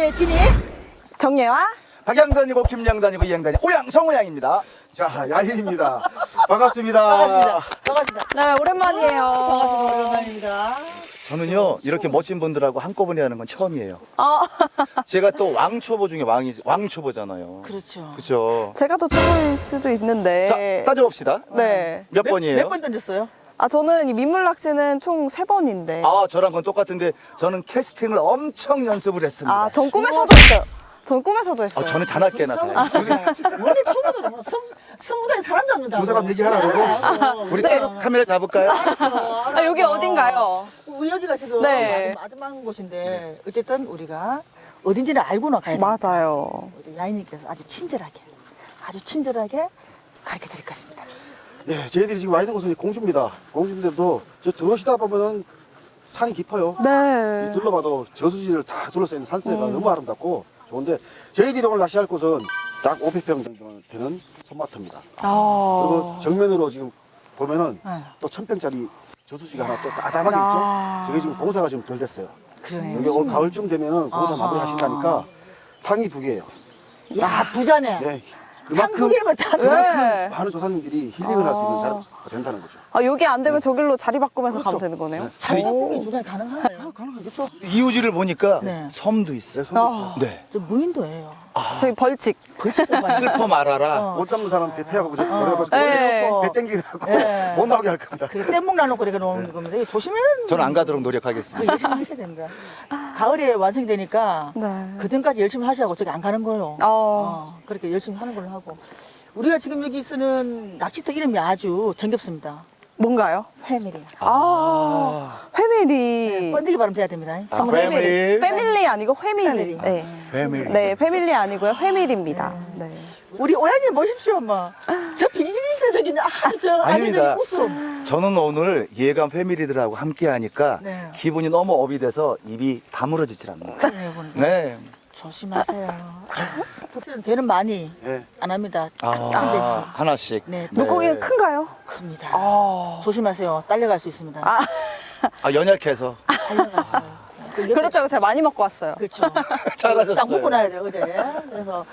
날의 진이 정예와 박양단이고 김양단이고 이양단이 오양 성우양입니다. 자, 야인입니다. 반갑습니다. 반갑습니다. 반갑습니다. 네 오랜만이에요. 반갑습니다. 오랜만입니다. 저는요 이렇게 멋진 분들하고 한꺼번에 하는 건 처음이에요. 아 제가 또 왕초보 중에 왕이 왕초보잖아요. 그렇죠. 그렇죠. 제가 더 초보일 수도 있는데. 자 따져봅시다. 네. 몇 번이에요? 몇 번 던졌어요? 아 저는 이 민물 낚시는 총 세 번인데. 아 저랑 건 똑같은데 저는 캐스팅을 엄청 연습을 했습니다. 아, 전 꿈에서도 했어요. 전 꿈에서도 어, 했어요. 저는 자나깨나 다 했어요. 원래 처음부터 성, 성무당에 사람 잡는다. 두 사람 얘기하라고? 우리 따로 카메라 잡을까요? 아, 여기 어딘가요? 우리 여기가 지금 네. 마지막 곳인데 어쨌든 우리가 어딘지는 알고나 가야 돼. 맞아요. 우리 야인님께서 아주 친절하게 아주 친절하게 가르쳐 드릴 것입니다. 네, 저희들이 지금 와 있는 곳은 공주입니다. 공주인데도 저 들어오시다 보면은 산이 깊어요. 네. 둘러봐도 저수지를 다 둘러싸인 산세가 너무 아름답고 좋은데 저희들이 오늘 낚시할 곳은 약 500평 정도 되는 손마터입니다. 아. 그리고 정면으로 지금 보면은 네. 또 1000평짜리 저수지가 하나 또 따담하게 야. 있죠. 저게 지금 공사가 지금 덜 됐어요. 그러네요. 여기 올 가을쯤 되면은 공사. 마무리 하신다니까 탕이 두 개예요. 야 부자네. 네. 그만큼 한국이면 다 네. 그만큼 많은 조사님들이 힐링을 할 수 있는 자리가 된다는 거죠. 아, 여기 안 되면 저길로 자리 바꾸면서 그렇죠. 가면 되는 거네요. 자리 바꾸기 주간 가능하네요. 가능하겠죠? 이우지를 보니까 네. 섬도 있어요. 아. 네. 저 무인도예요. 저기 벌칙. 슬퍼 말아라. 어. 못 잡는 사람 배 태하고 그저 버려가지고 네. 배 땡기라고 네. 못 나오게 할 겁니다. 그 뗏목 나놓고 이렇게 놓는 겁니다. 이거 조심해야 저는 안 가도록 노력하겠습니다. 이거 열심히 하셔야 됩니다. 가을에 완성되니까 네. 그 전까지 열심히 하시라고 저기 안 가는 거예요. 어. 어, 그렇게 열심히 하는 걸로 하고. 우리가 지금 여기 쓰는 낚시터 이름이 아주 정겹습니다. 뭔가요? 회밀이. 아, 회밀이. 번데기 발음 돼야 됩니다. 아, 회밀이. 회밀. 패밀리 아니고 회밀이. 패밀리. 네. 회밀. 네, 패밀리 아니고요. 회밀입니다. 네. 우리 오양님 보십시오, 엄마. 저 비즈니스 적인 아주 아주 아닙니다. 웃음. 저는 오늘 예감 패밀리들하고 함께 하니까 네. 기분이 너무 업이 돼서 입이 다물어지질. 네, 이거는. 네. 조심하세요. 포트는 되는 많이 네. 안 합니다. 아, 한 대씩. 하나씩. 네, 물고기는 큰가요? 큽니다. 아. 조심하세요. 딸려갈 수 있습니다. 아, 아, 연약해서. 그 옆에 그렇죠. 제가 많이 먹고 왔어요. 그렇죠. 잘하셨어요. 딱 묶고 놔야 돼 어제. 그래서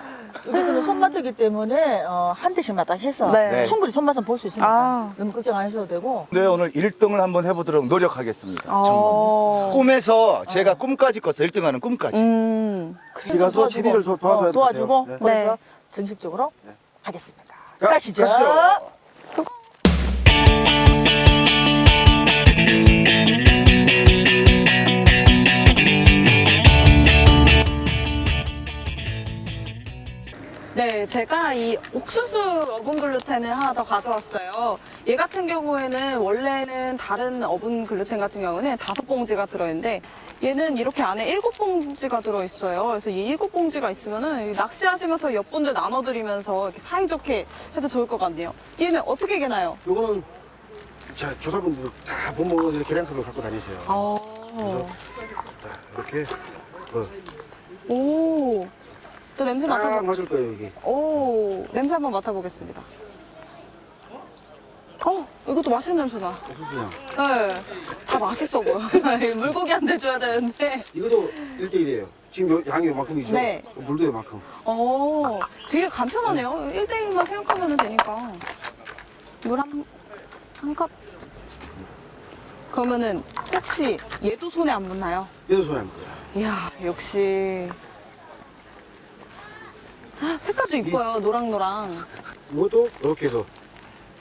여기서는 손맛이기 때문에 어, 한 대씩만 딱 해서 네. 네. 충분히 손맛은 볼 수 있으니까 아. 너무 걱정 안 하셔도 되고. 네, 오늘 1등을 한번 해보도록 노력하겠습니다. 어. 꿈에서 제가 꿈까지 꿨어요. 1등하는 꿈까지. 음. 가서 채비를 좀 도와줘야 어, 도와주고 돼요. 네. 그래서 네. 정식적으로 하겠습니다. 자, 가시죠. 가시죠. 제가 이 옥수수 어분 글루텐을 하나 더 가져왔어요. 얘 같은 경우에는 원래는 다른 어분 글루텐 같은 경우는 다섯 봉지가 들어있는데 얘는 이렇게 안에 일곱 봉지가 들어있어요. 그래서 이 일곱 봉지가 있으면은 낚시하시면서 옆분들 나눠드리면서 이렇게 사이좋게 해도 좋을 것 같네요. 얘는 어떻게 개나요? 요거는 자 조사분들 다 못 먹는 계량컵을 갖고 다니세요. 어. 자, 이렇게 어, 오. 또 냄새 딱 맡아보. 맞을 거예요 여기. 오. 냄새 한번 맡아보겠습니다. 어, 이것도 맛있는 냄새 나. 옥수수향. 네. 다 맛있어 보여. 물고기한테 줘야 되는데. 이것도 1대1이에요. 지금 요, 양이 요만큼이죠? 네. 물도 요만큼. 어, 되게 간편하네요. 1대1만 생각하면 되니까. 물 한, 한 컵? 그러면은 혹시 얘도 손에 안 묻나요? 얘도 소리 안 보여요. 이야, 역시. 헉, 색깔도 이뻐요. 노랑노랑. 이것도 이렇게 해서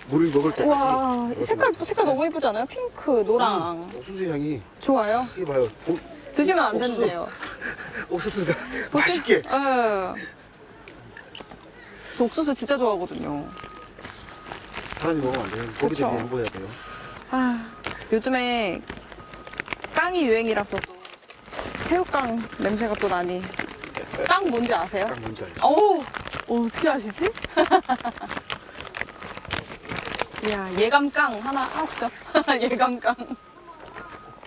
물을 먹을 때. 와, 이렇게 색깔. 색깔 너무 이쁘지 않아요? 핑크, 노랑. 옥수수 향이 좋아요. 이게 봐요. 오, 드시면 안 옥수수. 된대요. 옥수수가 맛있게. 예. 저 옥수수 진짜 좋아하거든요. 사람이 먹으면 안 돼요. 고기 그쵸. 대비 양보해야 돼요. 아, 요즘에 깡이 유행이라서 또 새우깡 냄새가 또 나니. 깡 뭔지 아세요? 딱 뭔지 알죠? 어우, 어, 어떻게 아시지? 이야, 예감깡 하나 하시죠. 예감깡.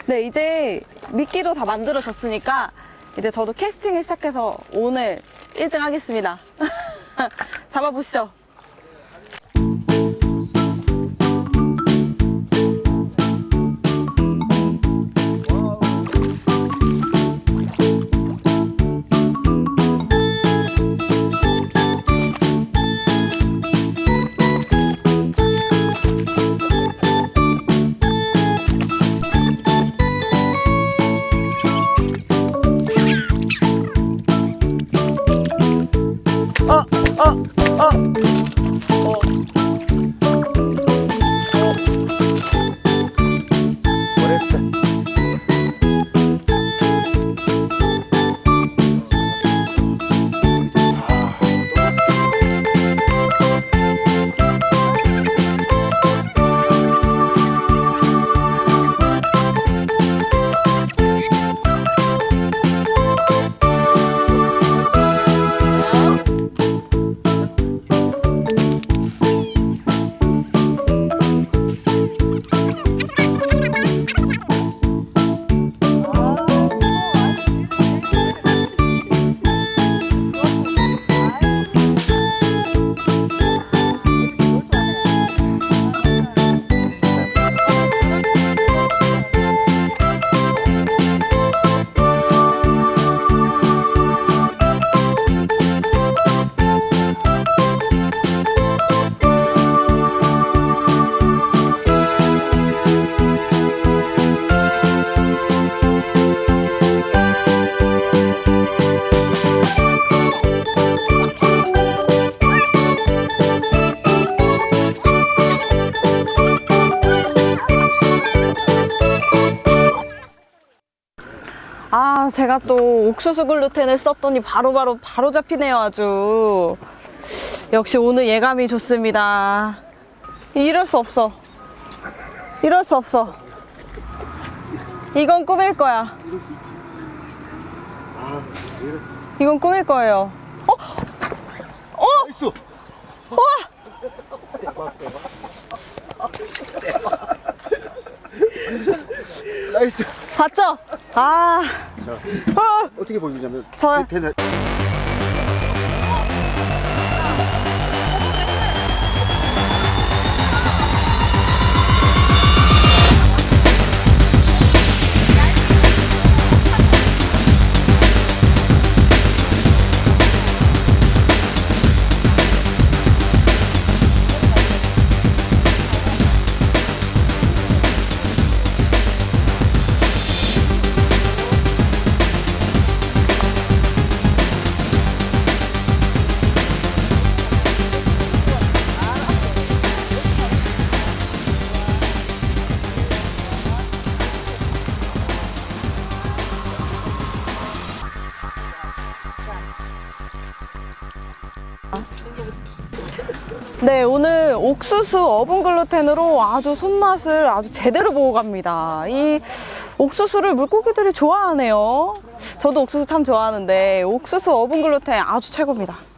네, 이제 미끼도 다 만들어졌으니까 이제 저도 캐스팅을 시작해서 오늘 1등 하겠습니다. 잡아보시죠. 제가 또 옥수수 글루텐을 썼더니 바로 바로 바로 잡히네요, 아주. 역시 오늘 예감이 좋습니다. 이럴 수 없어. 이럴 수 없어. 이건 꾸밀 거야. 이건 꾸밀 거예요. 어? 어? 나이스. 나이스. 봤죠? 아, 어, 어떻게 보이냐면 저- 밑에는 네, 오늘 옥수수 어분 글루텐으로 아주 손맛을 아주 제대로 보고 갑니다. 이 옥수수를 물고기들이 좋아하네요. 저도 옥수수 참 좋아하는데 옥수수 어분 글루텐 아주 최고입니다.